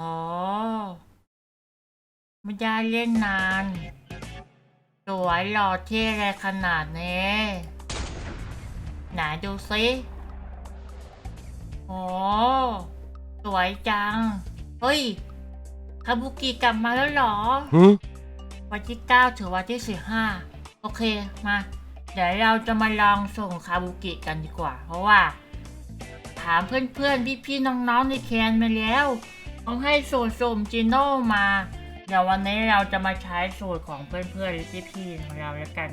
อ๋อ ไม่ได้เล่นนาน สวยหล่อเท่อะไรขนาดนี้ ไหนดูสิโอ้สวยจัง เฮ้ย คาบุกิกลับมาแล้วเหรอ Huh? วันที่เก้าถึงวันที่สิบห้าโอเค มา เดี๋ยวเราจะมาลองส่งคาบุกิกันดีกว่า เพราะว่า ถามเพื่อนๆ พี่ๆ น้องๆ ในแคนมาแล้ว เขาให้สูตรสุ่มจิโน่มา เดี๋ยววันนี้เราจะมาใช้สูตรของเพื่อนๆหรือพี่ๆของเราแล้วกัน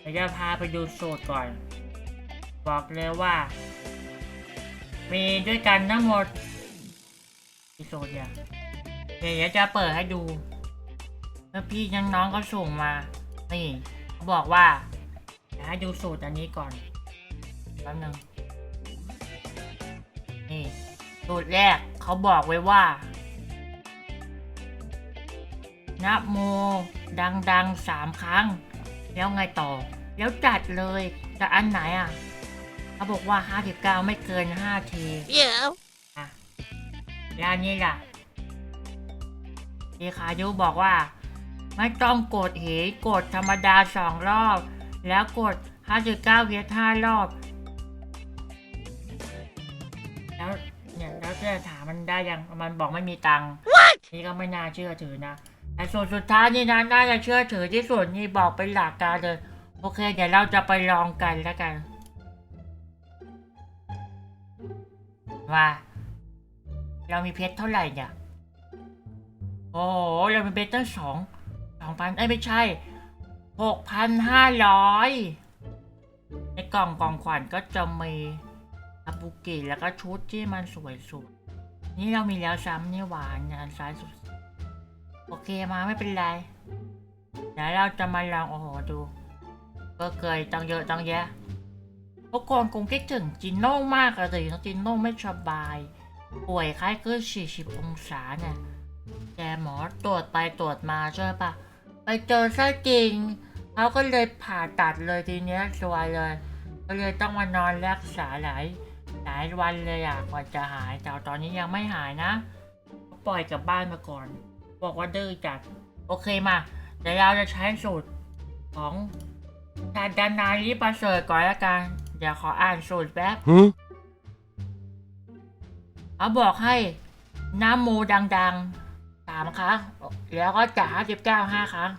เดี๋ยวจะพาไปดูสูตรก่อน บอกเลยว่า มีด้วยกันทั้งหมดกี่สูตรเนี่ยเดี๋ยวจะเปิดให้ดูแล้วพี่น้องๆก็ส่งมา นี่เขาบอกว่าเดี๋ยวให้ดูสูตรอันนี้ก่อนแป๊บนึงนี่สูตรแรก เขาบอกไว้ว่า นะโม ดังๆสามครั้ง แล้วไงต่อ แล้วจัดเลยจะอันไหนอะ เขาบอกว่า 59 ไม่เกิน 5 ที Yeah. อะแล้วอันนี้ล่ะพี่ขายุบอกว่า ไม่ต้องกดเหกดธรรมดาสองรอบ แล้วกด 59เพียห้ารอบ เนี่ยแล้วจะถามมันได้ยังมันบอกไม่มีตังค์นี่ก็ไม่น่าเชื่อถือนะแต่ส่วนสุดท้ายนี่นะน่าจะเชื่อถือที่สุดนี่บอกเป็นหลักการเลยโอเค เดี๋ยวเราจะไปลองกันแล้วกัน ว่า เรามีเพชรเท่าไหร่เนี่ยโอ้โหเรามีเพชรตั้งสองสองพันเอ้ยไม่ใช่หกพันห้าร้อยในกล่องกล่องขวัญก็จะมีอาบุกิแล้วก็ชุดที่มันสวยสุด นี่เรามีแล้วซ้ำนี่หวานอันซ้ายสุด โอเคมาไม่เป็นไรเดี๋ยวเราจะมาลองโอ้โหดู ก็เคยตั้งเยอะตั้งแยะเมื่อก่อนคงคิดถึงจินโน่มากเลยจินโน่ไม่สบาย ป่วยไข้เกิน40 องศาเนี่ยแต่หมอตรวจไปตรวจมาใช่ปะไปเจอไส้จริงเขาก็เลยผ่าตัดเลยทีเนี้ยสวยเลย ก็เลยต้องมานอนรักษาหลาย หลายวันเลยอะกว่าจะหายแต่ตอนนี้ยังไม่หายนะ ปล่อยกลับบ้านมาก่อน บอกว่าดื้อจัด โอเคมาเดี๋ยวเราจะใช้สูตรของทานดานาลิประเสริฐก่อนละกันเดี๋ยวขออ่านสูตรแป๊บ Huh? เขาบอกให้น้ำโมดังๆสามครั้งแล้วก็จ่าสิบเก้าห้าครั้ง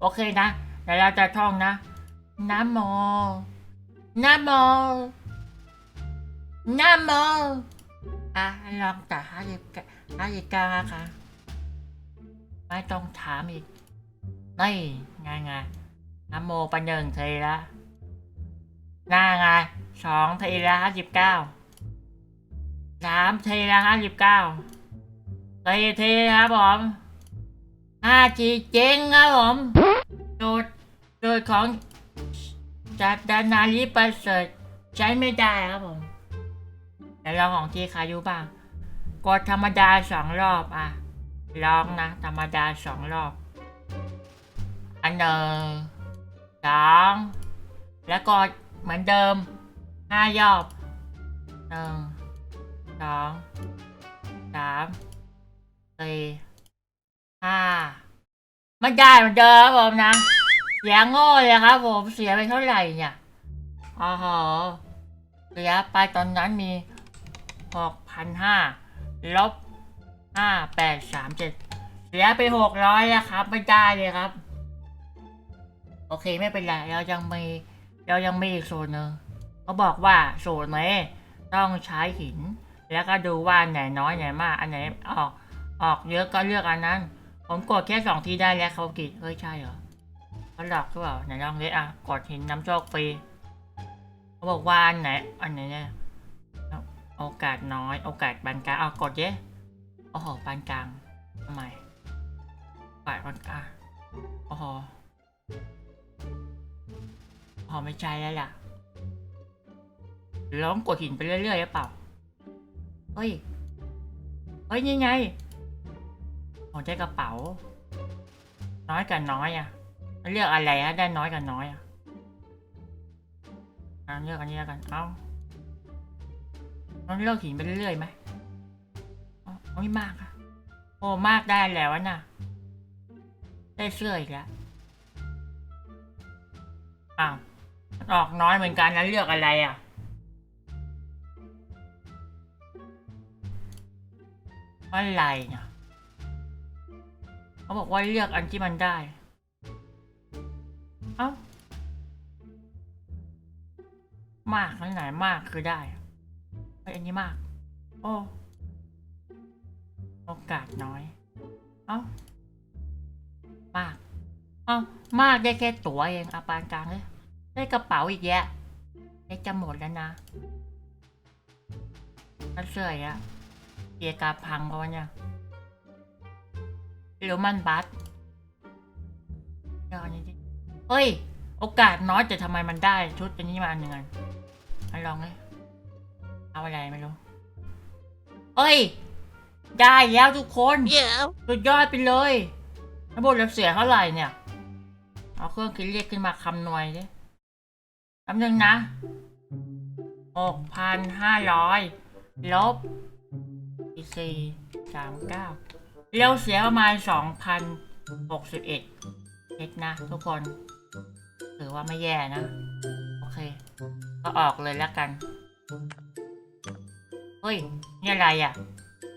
โอเคนะเดี๋ยวเราจะท่องนะน้ำโมน้ำโม น้ำโมอะลองจ่าห้าสิบห้าสิบเก้าห้าครั้งไม่ต้องถามอีกนี่ไงไงน้ำโมปะหนึ่งทีละหน้าไงสองทีละห้าสิบเก้าสามทีละห้าสิบเก้าสี่ทีครับผมห้าทีเจ๊งครับผมสูตรสูตรของจัดดานาลิประเสริฐใช้ไม่ได้ครับผม แต่ลองของทีคายุบ้าง กดธรรมดาสองรอบอะ ลองนะ ธรรมดาสองรอบ อันหนึ่งสองแล้วกดเหมือนเดิมห้ารอบหนึ่งสองสามสี่ห้าไม่ได้เหมือนเดิมครับผมนะ เสียโง่เลยครับผมเสียไปเท่าไหร่เนี่ยอ๋อหอเสียไปตอนนั้นมี หกพันห้าลบห้าแปดสามเจ็ดเสียไปหกร้อยแล้วครับ ไม่ได้เลยครับ โอเคไม่เป็นไรเรายังมีเรายังมีอีกโซนหนึ่งเขาบอกว่าโซนไหนต้องใช้หิน แล้วก็ดูว่าไหนน้อยไหนมากอันไหนออกออกเยอะก็เลือกอันนั้น ผมกดแค่สองทีได้แล้วเขากิดเฮ้ยใช่เหรอเขาหลอกหรือเปล่าไหนลองเลยอะกดหินน้ำโชคฟรีเขาบอกว่าอันไหนอันไหนเนี่ย โอกาสน้อย โอกาสปานกลางเอากดเย้โอ้โหปานกลางทำไมโอกาสปานกลางโอ้โหโอ้โหไม่ใช่แล้วล่ะลองกดหินไปเรื่อยๆหรือเปล่า เฮ้ย เฮ้ยนี่ไงผมใช้กระเป๋า น้อยกับน้อยอะเลือกอะไรฮะได้น้อยกับน้อยอะอะเลือกอันนี้แล้วกัน เอา ต้องเลือกหินไปเรื่อยๆไหมเอาเอาไม่มากอะอ้มากได้แล้วนะได้เสื้ออีกแล้วอ้าวออกน้อยเหมือนกันแล้วเลือกอะไรอะอะไรเนี่ยเขาบอกว่าเลือกอันที่มันได้ เอ้ามากอันไหนมากคือได้ อะเฮ้ยอันนี้มาก โอ้ โอกาสน้อย เอ้ามาก เอ้ามากได้แค่ตั๋วเองอาปานกลางเลยได้กระเป๋าอีกแยะได้จะหมดแล้วนะถ้าเสื้ออีกอะเกียร์กาพังเพราะว่าเนี่ยหรือมันบัสเดี๋ยวอันนี้ดิเฮ้ย โอกาสน้อยแต่ทำไมมันได้ชุดอันนี้มาอันหนึ่งอันมาลองเลย เอาอะไรไม่รู้เฮ้ย ได้แล้วทุกคน Yeah. สุดยอดไปเลยระบบเราเสียเท่าไหร่เนี่ย เอาเครื่องคิดเลขขึ้นมาคำนวณดิคำหนึ่งนะหกพันห้าร้อยลบสี่สามเก้าเราเสียประมาณสองพันหกสิบเอ็ดเน็ตนะทุกคน ถือว่าไม่แย่นะ โอเค ก็ออกเลยแล้วกัน เฮ้ย นี่อะไรอะ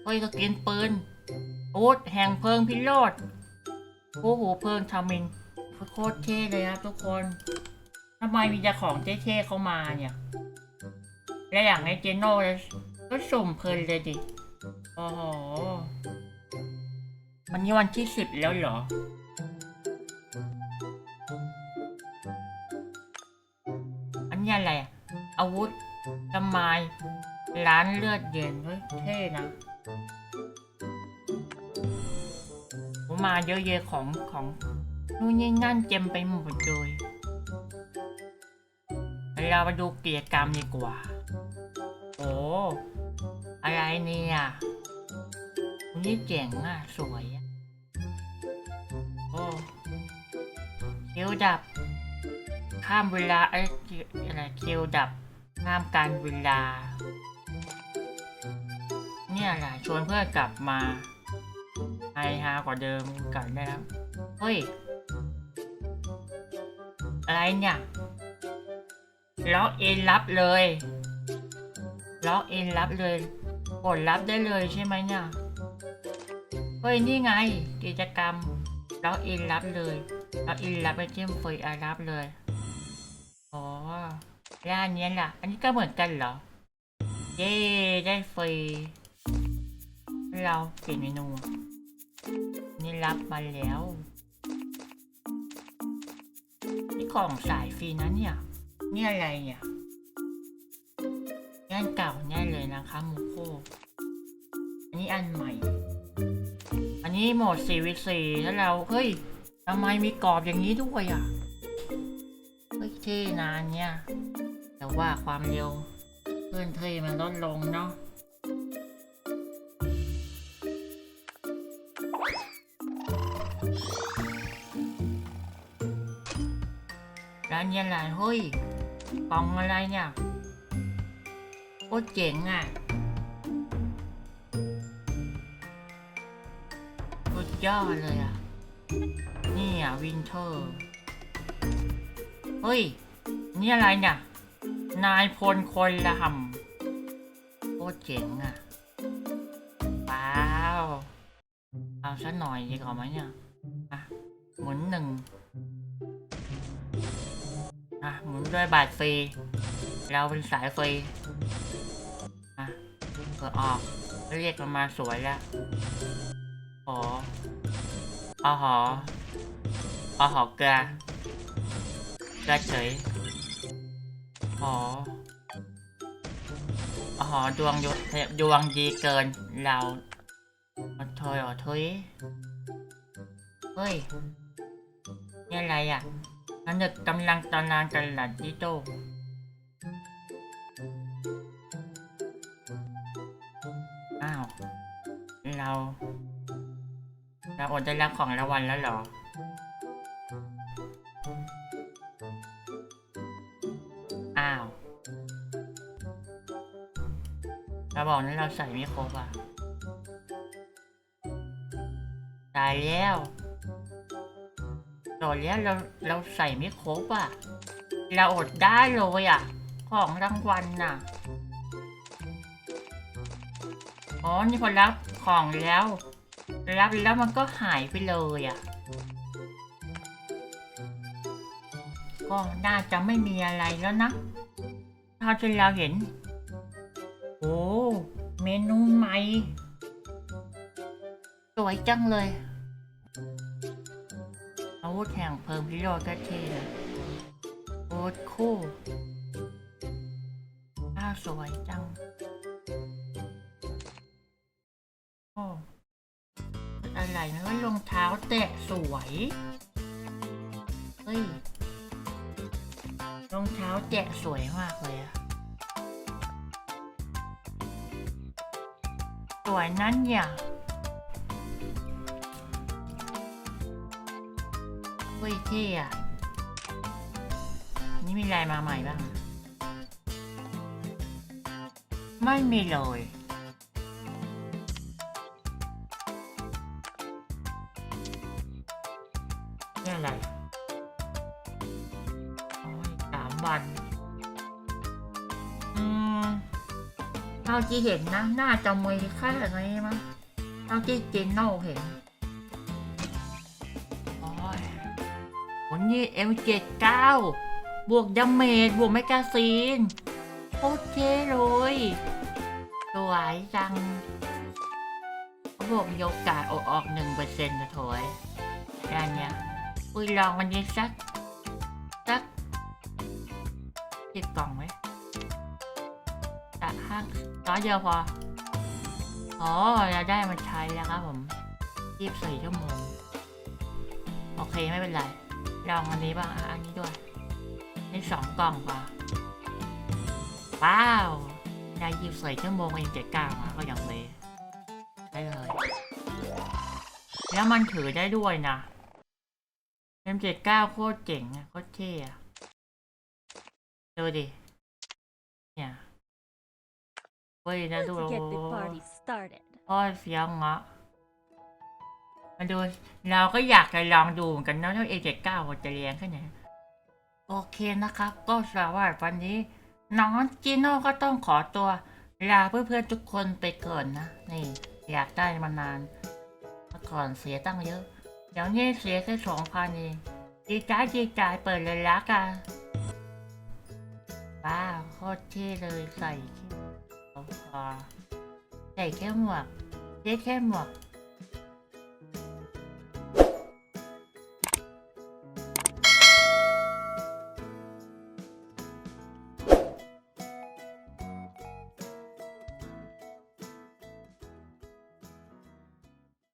เฮ้ยก็กินปืนอูดแห่งเพลิงพิโรธผู้หูเพลิงทามินโคตรเท่เลยครับทุกคนทำไมมีแต่ของเท่ๆเข้ามาเนี่ย และอย่างในเจโน่ก็สุ่มเพลินเลยดิ โอ้โหวันนี้วันที่สิบแล้วเหรอ อันนี้อะไรอะอาวุธทำไม ร้านเลือดเย็นเฮ้ยเท่นะผมมาเยอะแยะของของนู่นนี่นั่นเต็มไปหมดเลยเรามาดูกิจกรรมดีกว่า โอ้อะไรเนี่ยวันนี้เจ๋งอะ สวยอะโอ้คิวดับ ข้ามเวลาเอ้อะไรคิวดับข้ามการเวลา เนี่ยแหละชวนเพื่อนกลับมาไฮฮากว่าเดิมกันได้แล้วเฮ้ย อะไรเนี่ยล็อกเอ็นรับเลยล็อกเอ็นรับเลยกดรับได้เลยใช่ไหมเนี่ยเฮ้ยนี่ไง กิจกรรมล็อกอินรับเลยล็อกอินรับไปเจมฟรีอารับเลยอ๋อร้านนี้ล่ะ อันนี้ก็เหมือนกันเหรอ เย้ได้ฟรี เราเปลี่ยนเมนู นี่รับมาแล้ว นี่ของสายฟรีนะเนี่ย นี่อะไรเนี่ยงานเก่าแน่เลยนะคะมูโคอันนี้อันใหม่ อันนี้โหมด 4v4 แล้วเรา เฮ้ยทำไมมีกรอบอย่างนี้ด้วยอะ เฮ้ยเท่นานเนี่ย แต่ว่าความเร็วเพื่อนเท่มันลดลงเนาะ ร้านเนี้อะไรเฮ้ยกล่องอะไรเนี่ยโคตรเจ๋งอะสุดยอดเลยอะ นี่อะวินเทอร์ เฮ้ย นี่อะไรเนี่ย นายพลคนละหำโคตรเจ๋งอะ ว้าว เอาสักหน่อยดีกว่าไหมเนี่ย อะ หมุนหนึ่ง อะหมุนด้วยบาทฟรีเราเป็นสายฟรีอะเปิดออกเรียกมันมาสวยแล้วอ๋ออ๋อหออ๋อหอเกลือเกลือเฉยอ๋ออ๋อหอดวงยดวงดีเกินเราอ๋อเธออ๋อเธยเฮ้ยนี่อะไรอะ นั่นเด็กำลังตารางกันหลัดดิโตอ้าว เรา เราอดได้รับของรางวัลแล้วเหรออ้าว เราบอกนั้นเราใส่ไม่ครบอะ ตายแล้ว ตอนแล้วเราเราใส่ไม่ครบอะ เราอดได้เลยอะ ของรางวัลน่ะ อ๋อ นี่พอรับของแล้ว รับแล้วมันก็หายไปเลยอะ ก็น่าจะไม่มีอะไรแล้วนะเท่าที่เราเห็น โอ้ เมนูใหม่ สวยจังเลย อาวุธแห่งเพลิงพิโรธก็เท่เลยโคตคู่ข้าสวยจัง โอ้เป็นอะไรนะว่ารองเท้าแตะสวย เฮ้ย รองเท้าแตะสวยมากเลยอะสวยนั่นอย่า ยเท่อะนี่มีอะไรมาใหม่บ้าง ไม่มีเลยนี่อะไรโอ้ยสามวัน อืมเท่าที่เห็นนะ น่าจะมีแค่ไหนมั้งเท่าที่เจนโน่เห็น นนี้ M79 บวกดาเมจบวกแมกกาซีนโคตรเท่เลยสวยจังบอกมีโอกาสออกออกหนึ่งเปอร์เซ็นต์นะโถยด้านเนี้ยอุ้ยลองวันนี้สัก สักสิบกล่องไหมแต่ห้าร้อยเดียวพอ อ๋อเราได้มาใช้แล้วครับผมยี่สิบสี่ชั่วโมง โอเค ไม่เป็นไร ลองอันนี้บ้างอะอันนี้ด้วยนี่สองกล่องพอว้าวได้ยี่สิบสี่ชั่วโมงเองเจ็ดเก้ามาก็ยังเลยได้เลย แล้วมันถือได้ด้วยนะ M79 โคตรเจ๋งอะโคตรเท่อะดูดิ เนี่ยเว้ยนะดู Let's get the party started. โอ้ยเสียงเงาะ มาดู เราก็อยากจะลองดูเหมือนกันนะว่า A79 มันจะแรงแค่ไหนโอเคนะครับ ก็สำหรับวันนี้ น้องจีโน่ก็ต้องขอตัว ลาเพื่อนๆทุกคนไปก่อนนะ นี่ อยากได้มานานเมื่อก่อนเสียตั้งเยอะ เดี๋ยวนี้เสียแค่สองพันเองดีใจดีใจเปิดเลยละกันว้าวโคตรเท่เลยใส่แค่คอใส่แค่หมวกเท่แค่หมวก